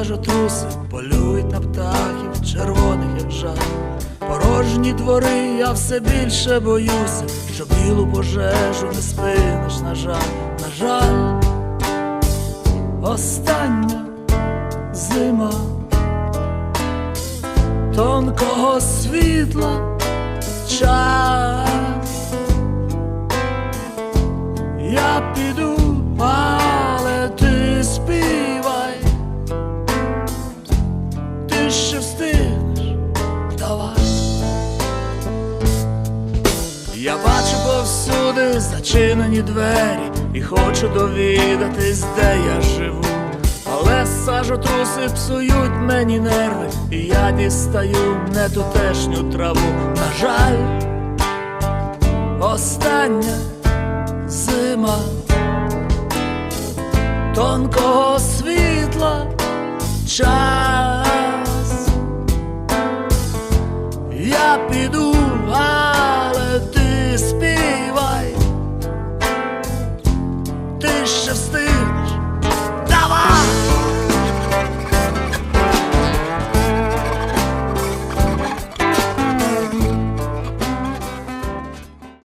сажотруси полюють на птахів, червоних, як жар. Порожні двори, я все більше боюся, що білу пожежу не спиниш, на жаль, на жаль, остання зима тонкого світла час. Я піду, Я бачу повсюди зачинені двері і хочу довідатись, де я живу. Але сажотруси псують мені нерви, і я дістаю не тутешню траву. На жаль, остання зима тонкого світла час. Я піду, ще встиг.